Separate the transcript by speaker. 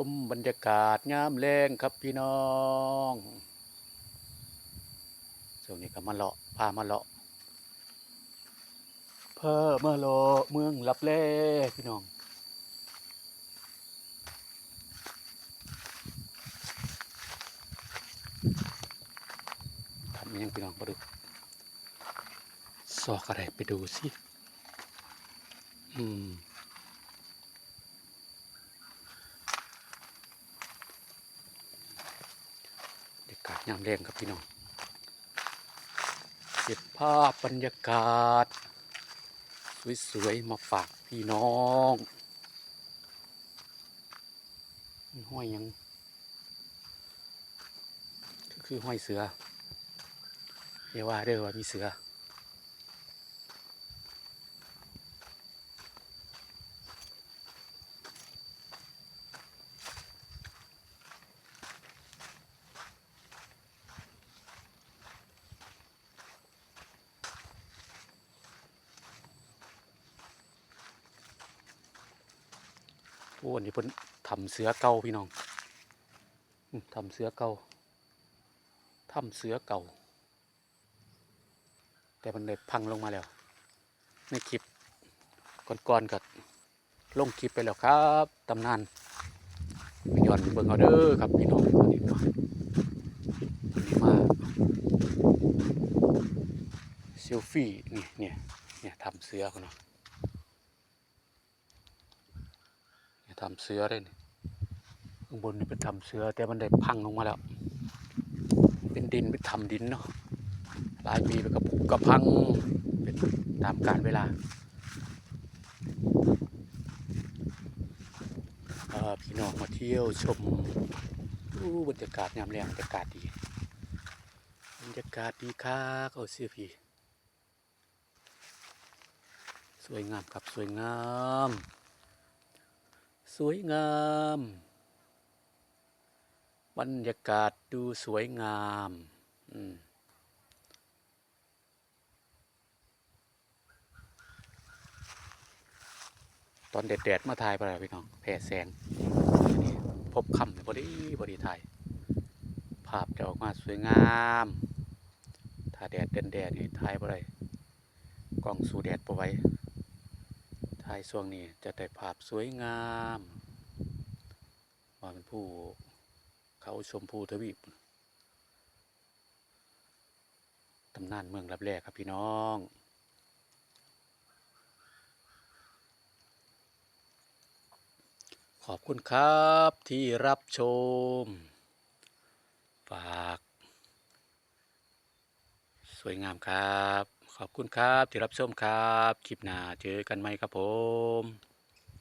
Speaker 1: ชมบรรยากาศยามแรงครับพี่น้องช่วงนี้ก็มาเลาะพามาเลาะเพิ่มมาเลาะเมืองลับแลพี่น้องทำยังพี่น้องมาดูซอกอะไรไปดูสิอืม บรร ยามแรงครับพี่น้องเก็บภาพบรรยากาศ สวยๆมาฝากพี่น้องห้อยยังก็คือห้อยเสือเรียกว่าเด้อว่ามีเสือ โอ้อันนี้เพิ่นทำเสือเก่าพี่น้องทำเสือเก่าทำเสือเก่า แต่มันเลยพังลงมาแล้ว ในคลิปก่อนๆกับลงคลิปไปแล้วครับตำนานไปย้อนเบิ่งเอาเด้อครับพี่น้องอันนี้เนาะอันนี้มาเซลฟี่นี่เนี่ยเนี่ยทำเสือเขาเนาะ เนี่ย ทำเสือได้นี่ข้างบนนี่เป็นทำเสือแต่มันได้พังลงมาแล้ว เป็นดินเป็นทำดินเนาะหลายปีไปกับกระพังเป็นตามกาลเวลาเอ่อพี่น้องมาเที่ยวชมอู้บรรยากาศยามแรงบรรยากาศดีบรรยากาศดีคักเอาเสียพี่สวยงามครับสวยงาม สวยงาม บรรยากาศดูสวยงามอตอนแดดๆมาถ่ายไปแล้วพี่น้องแผ่แสง พบคำพอดีพอดีถ่าย ภาพจะออกมาสวยงามถ้าแดดเด่นแดดนี่ถ่ายไปเลยกล้องสู่แดดปไว้ ถ่ายช่วงนี้จะได้ภาพสวยงามว่าเป็นผู้เขาชมพูทวีปตำนานเมืองรับแรกครับพี่น้องขอบคุณครับที่รับชม ฝาก สวยงามครับ ขอบคุณครับที่รับชมครับ คลิปหน้าเจอกันไหมครับผม